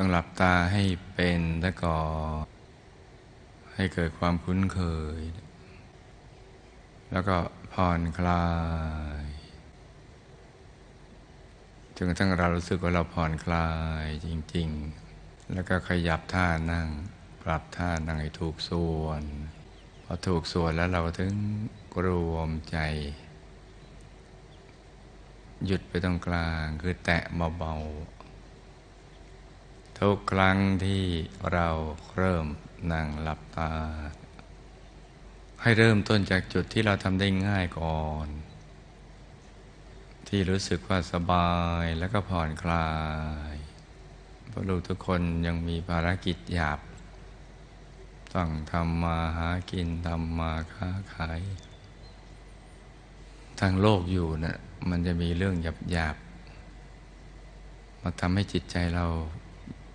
ต้องหลับตาให้เป็นแล้วก็ให้เกิดความคุ้นเคย แล้วก็ผ่อนคลายจนกระทั่งเรารู้สึกว่าเราผ่อนคลายจริง ๆ แล้วก็ขยับท่านั่ง ปรับท่านั่งให้ถูกส่วน พอถูกส่วนแล้วเราถึงรวมใจ หยุดไปตรงกลางคือแตะเบาๆ ทุกครั้งที่เราเริ่มนั่งหลับตา ให้เริ่มต้นจากจุดที่เราทำได้ง่ายก่อน ที่รู้สึกว่าสบายแล้วก็ผ่อนคลายเพราะลูกทุกคนยังมีภารกิจหยาบ ต้องทำมาหากินทำมาค้าขายทางโลกอยู่นะ่ะมันจะมีเรื่องหยาบหยาบมาทำให้จิตใจเรา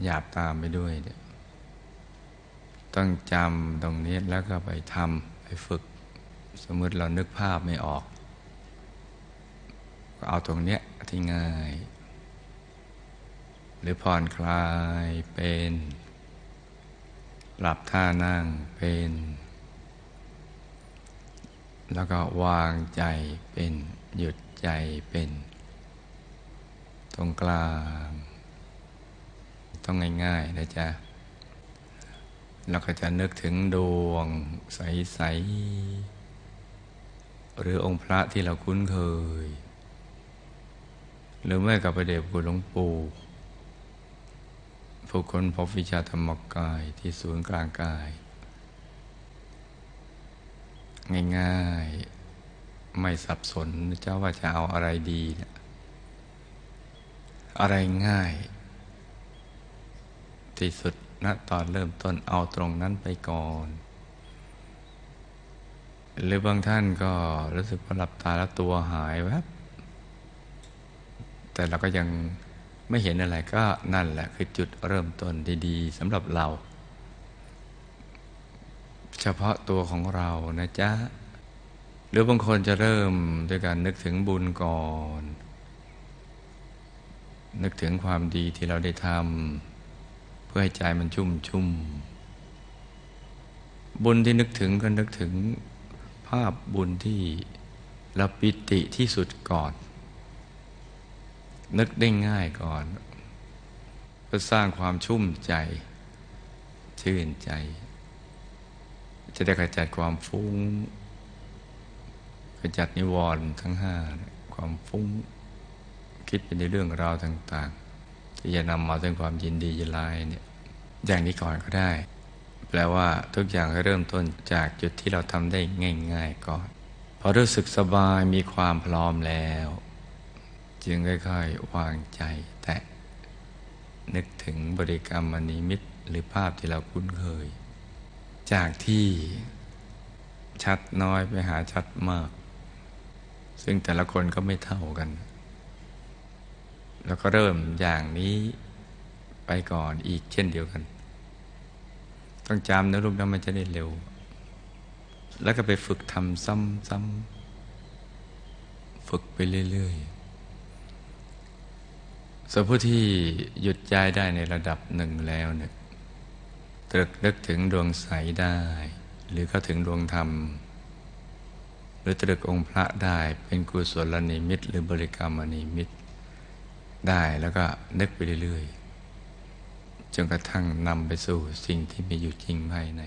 หยาบตามไปด้วยเนี่ยต้องจำตรงนี้แล้วก็ไปทำไปฝึก สมมติเรานึกภาพไม่ออก ก็เอาตรงเนี้ยที่ง่าย หรือผ่อนคลายเป็นหลับท่านั่งเป็น แล้วก็วางใจเป็น หยุดใจเป็น ตรงกลาง ต้องง่ายๆนะจ๊ะเราก็จะนึกถึงดวงใส ๆ หรือองค์พระที่เราคุ้นเคย หรือไม่กับพระเดชคุณหลวงปู่ผู้คนพบวิชาธรรมกายที่ศูนย์กลางกาย ง่ายๆ ไม่สับสนเจ้าว่าจะเอาอะไรดีนะอะไรง่าย ที่สุดณตอนเริ่มต้นเอาตรงนั้นไปก่อน หรือบางท่านก็รู้สึกว่าหลับตาแล้วตัวหายแวบแต่เราก็ยังไม่เห็นอะไรก็นั่นแหละคือจุดเริ่มต้นดีๆสำหรับเรา เฉพาะตัวของเรานะจ๊ะ หรือบางคนจะเริ่มด้วยการนึกถึงบุญก่อน นึกถึงความดีที่เราได้ทำ พื่อให้ใจมันชุ่มชุ่มบุญที่นึกถึงก็นึกถึงภาพบุญที่ราปิติที่สุดก่อน นึกได้ง่ายก่อนเพื่อสร้างความชุ่มใจ ชื่นใจ จะได้ขจัดความฟุ้งขจัดนิวรณ์ทั้งห้าความฟุ้ง คิดไปในเรื่องราวต่างๆ ที่จะนำมาถึงความยินดียินไลเนี่ยอย่างนี้ก่อนก็ได้ แปลว่าทุกอย่างเริ่มต้นจากจุดที่เราทำได้ง่าย ๆ ก่อนพอรู้สึกสบายมีความพร้อมแล้ว จึงค่อยๆวางใจแตะนึกถึงบริกรรมมณีมิตหรือภาพที่เราคุ้นเคย จากที่ชัดน้อยไปหาชัดมาก ซึ่งแต่ละคนก็ไม่เท่ากัน แล้วก็เริ่มอย่างนี้ไปก่อนอีกเช่นเดียวกัน ต้องจำนะลูกนะมันจะได้เร็ว แล้วก็ไปฝึกทำซ้ำๆฝึกไปเรื่อยๆส่วนผู้ที่หยุดใจได้ในระดับหนึ่งแล้วเนี่ยตรึกนึกถึงดวงใสได้ หรือเข้าถึงดวงธรรม หรือตรึกองค์พระได้เป็นกุศลนิมิตหรือบริกรรมนิมิต ได้แล้วก็นึกไปเรื่อยๆ จนกระทั่งนำไปสู่สิ่งที่มีอยู่จริงภายใน